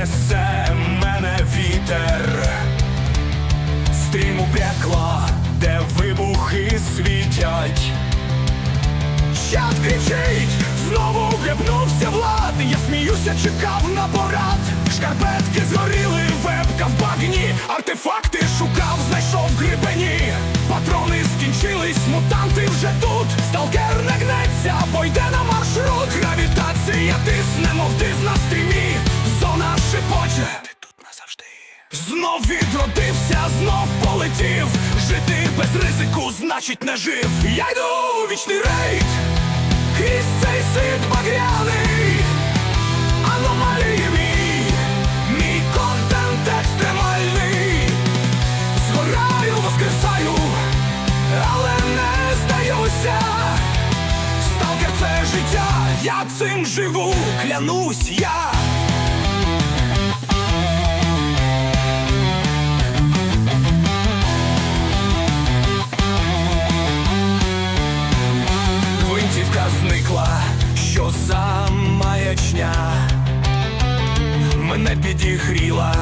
несе мене вітер, стрім у пекло, де вибухи світять. Чат кричить, знову вляпнувся влад, я сміюся, чекав на порад. Шкарпетки згоріли, вебка в багні, артефакти шукав, знайшов в грибені, патрони скінчились, мутанти вже знов полетів. Жити без ризику, значить не жив. Я йду у вічний рейд. Крізь цей світ багряний. Аномалії мій, мій контент екстремальний. Згораю, воскресаю, але не здаюся. Сталкер це життя, я цим живу, клянусь я. Підігріла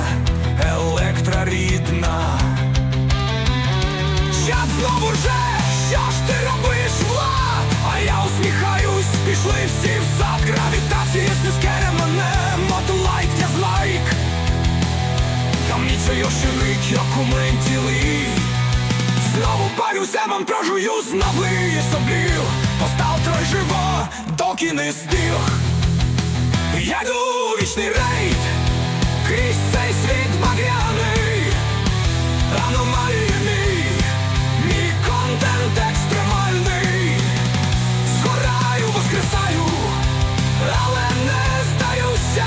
електрорідна. Чат знову рже, що ж ти робиш, Влад? А я усміхаюсь, пішли всі в сад. Гравітація стискає мене, мотолайт, я злайк. Там нічого щирик, як у ментілий Знову парю земом прожую знову і соблів Постав трой живо, доки не здих Я йду вічний рейд Крізь цей світ багряний Аномалії мій контент екстремальний Згораю, воскресаю Але не здаюся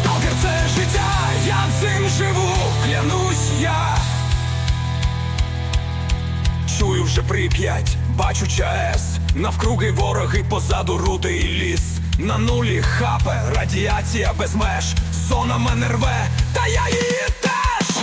Сталкер це життя, я цим живу, клянусь я Чую вже прип'ять, бачу ЧАЕС Навкруги вороги, позаду рути і ліс На нулі хапе, радіація без меж Зона мене рве, та я її теж.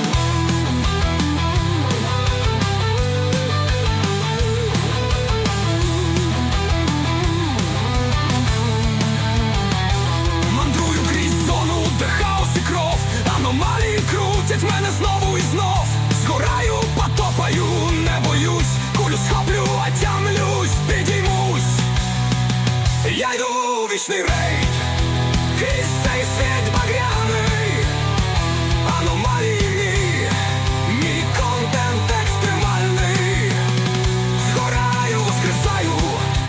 Мандрую крізь зону, де хаос і кров. Аномалії крутять мене знову і знов. Згораю, потопаю, не боюсь. Кулю схоплю, а тямлюсь, підіймусь. Я йду у вічний рейд